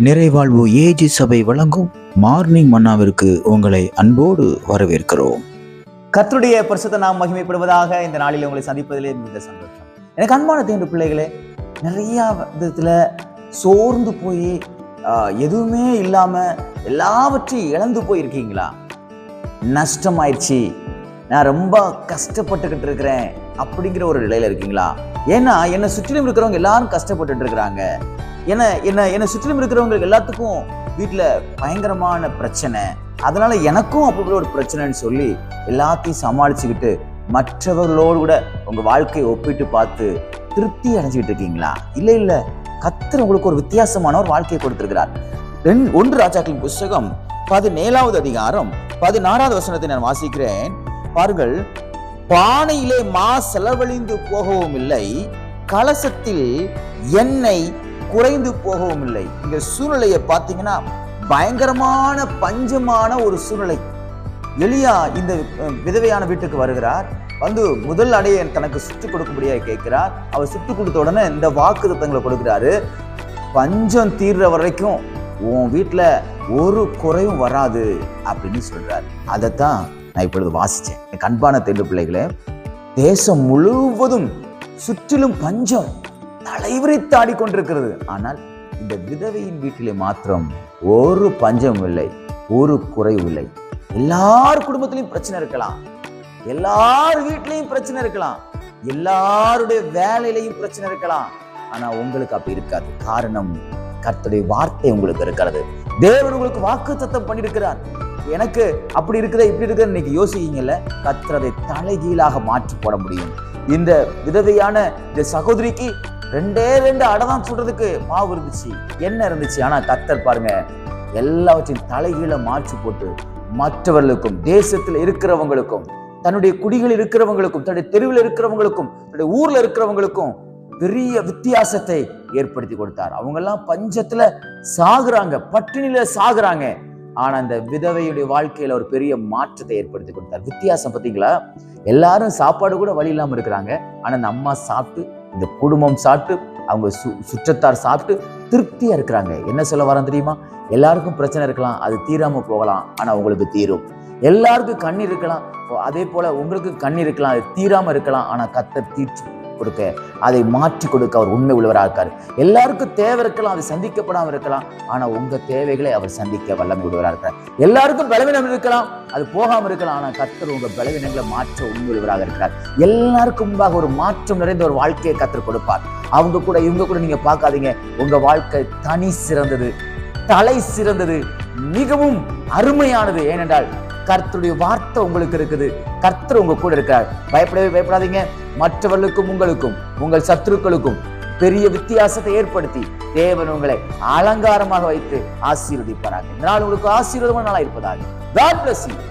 நிறைவாழ்வு AG சபை வழங்கும் morning மன்னாவிற்கு உங்களை அன்போடு வரவேற்கிறோம். கத்துடைய பரிசுத்த நாம் மகிமைப்படுவதாக இந்த நாளில் உங்களை சந்திப்பதிலே மிக சந்தோஷம். எனக்கு அன்பான தேர்ந்து பிள்ளைகளே நிறைய விதத்தில் சோர்ந்து போய் ஆஹ், எதுவுமே இல்லாமல் எல்லாவற்றையும் இழந்து போயிருக்கீங்களா? நஷ்டமாயிடுச்சு நான் ரொம்ப கஷ்டப்பட்டுக்கிட்டு இருக்கிறேன் அப்படிங்கிற ஒரு நிலையில இருக்கீங்களா? ஏன்னா என்னை சுற்றிலும் இருக்கிறவங்க எல்லாரும் கஷ்டப்பட்டுட்டு இருக்கிறாங்க. என்ன என்ன என்னை சுற்றிலும் இருக்கிறவங்களுக்கு எல்லாத்துக்கும் வீட்டில் பயங்கரமான பிரச்சனை. அதனால எனக்கும் அப்படி ஒரு பிரச்சனைன்னு சொல்லி எல்லாத்தையும் சமாளிச்சுக்கிட்டு மற்றவர்களோடு கூட உங்க வாழ்க்கையை ஒப்பிட்டு பார்த்து திருப்தி அடைஞ்சிக்கிட்டு இருக்கீங்களா? இல்லை இல்லை. கத்தர் உங்களுக்கு ஒரு வித்தியாசமான ஒரு வாழ்க்கையை கொடுத்திருக்கிறார். ரெண் ஒன்று ராஜாக்களின் புஸ்தகம் பதினேழாவது அதிகாரம் பதினாறாவது வசனத்தை நான் வாசிக்கிறேன். பாருங்கள் பானையிலே மா செலவழிந்து போகவும் இல்லை. கலசத்தில் எண்ணெய் குறைந்து போகவும் இல்லை. இந்த சூழ்நிலையை பார்த்தீங்கன்னா பயங்கரமான பஞ்சமான ஒரு சூழ்நிலை. எளியா இந்த விதவையான வீட்டுக்கு வருகிறார். வந்து முதல் அடையை தனக்கு சுட்டு கொடுக்கும்படியாக கேட்கிறார். அவர் சுட்டு கொடுத்த உடனே இந்த வாக்கு கொடுக்கிறாரு. பஞ்சம் தீர்ற வரைக்கும் உன் வீட்டில் ஒரு குறையும் வராது அப்படின்னு சொல்றார். அதைத்தான் நான் இப்பொழுது வாசிச்சேன். என் அன்பான தெண்டு பிள்ளைகளே தேசம் முழுவதும் சுற்றிலும் பஞ்சம். தலைவிரித்து ஆடிக்கொண்டிருக்கிறது ஆனால் இந்த விதவையின் வீட்டிலே மாத்திரம் ஒரு பஞ்சம் இல்லை ஒரு குறைவு இல்லை. எல்லார் குடும்பத்திலையும் பிரச்சனை இருக்கலாம். எல்லார் வீட்லயும் பிரச்சனை இருக்கலாம். எல்லாருடைய வேலையிலையும் பிரச்சனை இருக்கலாம். ஆனா உங்களுக்கு அப்படி இருக்காது. காரணம் கர்த்தருடைய வார்த்தை உங்களுக்கு இருக்கிறது. தேவன் உங்களுக்கு வாக்கு தத்தம் பண்ணியிருக்கிறார். எனக்கு அப்படி இருக்குதா இப்படி இருக்குதா இன்னைக்கு யோசிக்கீங்கல்ல கத்திரதை தலைகீழாக மாற்றி போட முடியும். இந்த விதவையான இந்த சகோதரிக்கு ரெண்டே ரெண்டு அடை தான் சுடுறதுக்கு மாவு இருந்துச்சு. என்ன இருந்துச்சு. ஆனா கத்தர் பாருங்க எல்லாவற்றையும் தலைகீழ மாற்றி போட்டு மற்றவர்களுக்கும் தேசத்தில் இருக்கிறவங்களுக்கும் தன்னுடைய குடிகள் இருக்கிறவங்களுக்கும் தன்னுடைய தெருவில் இருக்கிறவங்களுக்கும் தன்னுடைய ஊர்ல இருக்கிறவங்களுக்கும் பெரிய வித்தியாசத்தை ஏற்படுத்தி கொடுத்தார். அவங்க எல்லாம் பஞ்சத்துல சாகுறாங்க பட்டினியில சாகுறாங்க. ஆனா அந்த விதவையுடைய வாழ்க்கையில ஒரு பெரிய மாற்றத்தை ஏற்படுத்தி கொடுத்தார். வித்தியாசம் பார்த்தீங்களா? எல்லாரும் சாப்பாடு கூட வழி இல்லாம இருக்கிறாங்க. ஆனா அந்த அம்மா சாப்பிட்டு இந்த குடும்பம் சாப்பிட்டு அவங்க சு சுற்றத்தார் சாப்பிட்டு திருப்தியாக இருக்கிறாங்க. என்ன சொல்ல வரேன் தெரியுமா? எல்லாருக்கும் பிரச்சனை இருக்கலாம் அது தீராமல் போகலாம் ஆனால் உங்களுக்கு தீரும். எல்லாருக்கும் கண்ணீர் இருக்கலாம் அதே போல் உங்களுக்கு கண்ணீர் இருக்கலாம் அது தீராமல் இருக்கலாம் ஆனால் கத்தை தீர்ச்சி கொடுக்க அதை மாற்றி கொடுக்க அவர் உண்மை உள்ளவராக இருக்கார். எல்லாருக்கும் தேவை இருக்கலாம் அது சந்திக்கப்படாமல் இருக்கலாம் ஆனால் உங்க தேவைகளை அவர் சந்திக்க வல்லமை உள்ளவராக இருக்கார். எல்லாருக்கும் பலவீனம் இருக்கலாம் அது போகாம இருக்கலாம் ஆனால் கத்தர் உங்க பலவீனங்களை மாற்ற உண்மை உள்ளவராக இருக்கிறார் எல்லாருக்கும் முன்பாக ஒரு மாற்றம் நிறைந்த ஒரு வாழ்க்கையை கத்தர் கொடுப்பார். அவங்க கூட இவங்க கூட நீங்க பார்க்காதீங்க உங்க வாழ்க்கை தனி சிறந்தது தலை சிறந்தது மிகவும் அருமையானது. ஏனென்றால் கர்த்தருடைய வார்த்தை உங்களுக்கு இருக்குது. கர்த்தர் உங்க கூட இருக்கிறார். பயப்படவே பயப்படாதீங்க. மற்றவர்களுக்கும் உங்களுக்கும் உங்கள் சத்துருக்களுக்கும் பெரிய வித்தியாசத்தை ஏற்படுத்தி தேவன் உங்களை அலங்காரமாக வைத்து ஆசீர்வதிப்பாராக. இந்த நாள் உங்களுக்கு ஆசீர்வாதமான நாளா இருப்பதாக. God bless you.